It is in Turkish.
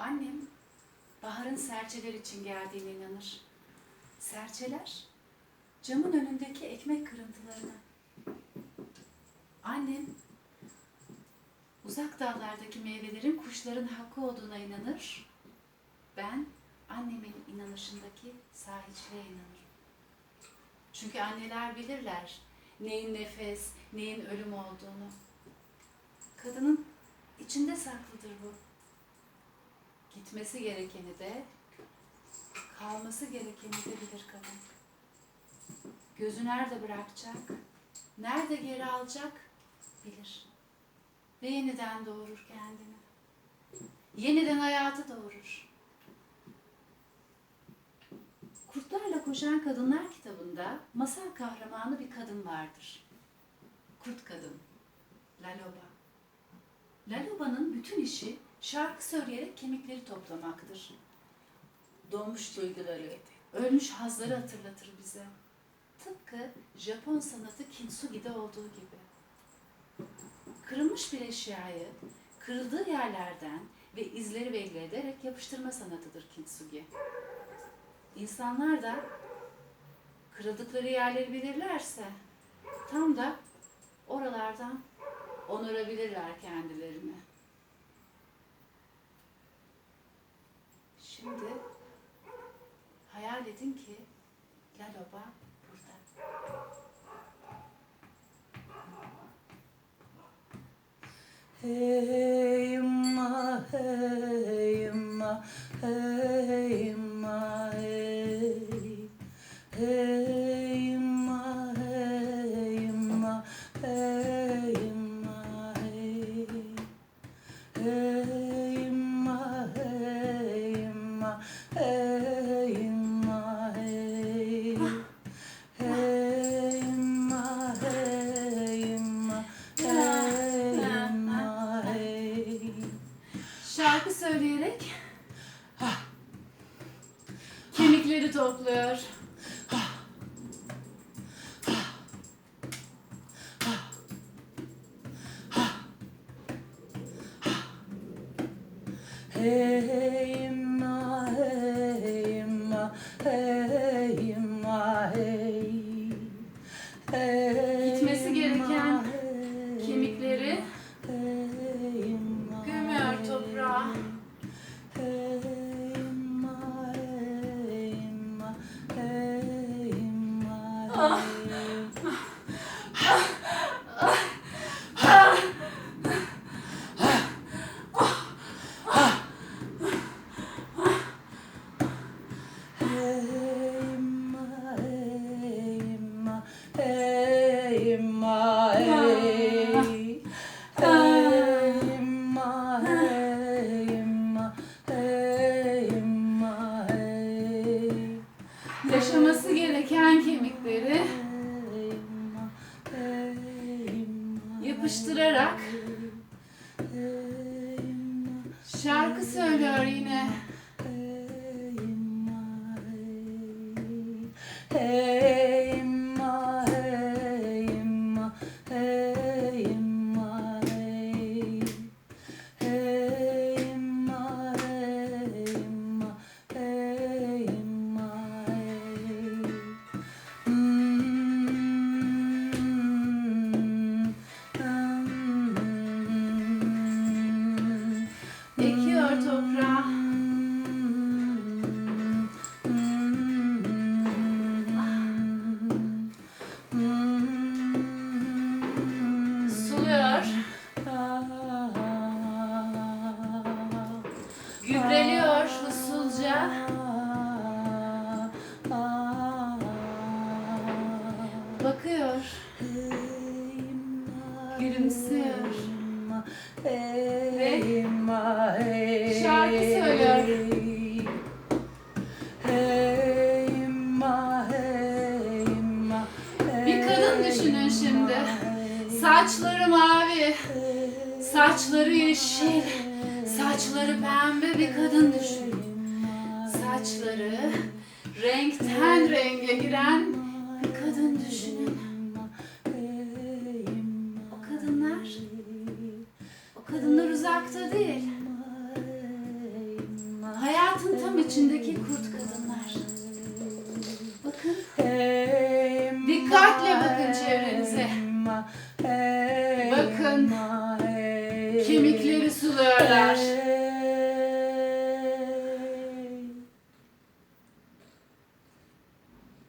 Annem baharın serçeler için geldiğine inanır. Serçeler camın önündeki ekmek kırıntılarına. Annem uzak dağlardaki meyvelerin kuşların hakkı olduğuna inanır. Ben annemin inanışındaki sahiçliğe inanırım. Çünkü anneler bilirler neyin nefes, neyin ölüm olduğunu. Kadının içinde saklıdır bu. Gitmesi gerekeni de, kalması gerekeni de bilir kadın. Gözü nerede bırakacak, nerede geri alacak bilir. Ve yeniden doğurur kendini. Yeniden hayatı doğurur. Kurtlarla Koşan Kadınlar kitabında masal kahramanı bir kadın vardır. Kurt kadın. Laloba. Laloba'nın bütün işi şarkı söyleyerek kemikleri toplamaktır. Doğmuş duyguları, ölmüş hazları hatırlatır bize. Tıpkı Japon sanatı kintsugi'de olduğu gibi. Kırılmış bir eşyayı kırıldığı yerlerden ve izleri belli ederek yapıştırma sanatıdır kintsugi. İnsanlar da kırıldıkları yerleri bilirlerse tam da oralardan onarabilirler kendilerini. Şimdi hayal edin ki Laloba burada. Hey ma hey ma hey ma hey hey topluyor. Ma, söylüyor Bakıyor. Gülümsüyor. Ve şarkı söylüyor. Bir kadın düşünün şimdi. Saçları mavi, saçları yeşil, saçları pembe bir kadın düşünün. Saçları renkten renge giren bir kadın düşünün. O kadınlar, o kadınlar uzakta değil. hayatın tam içindeki kurt kadınlar. Bakın Dikkatle bakın çevrenize. Bakın, kemikleri suluyorlar.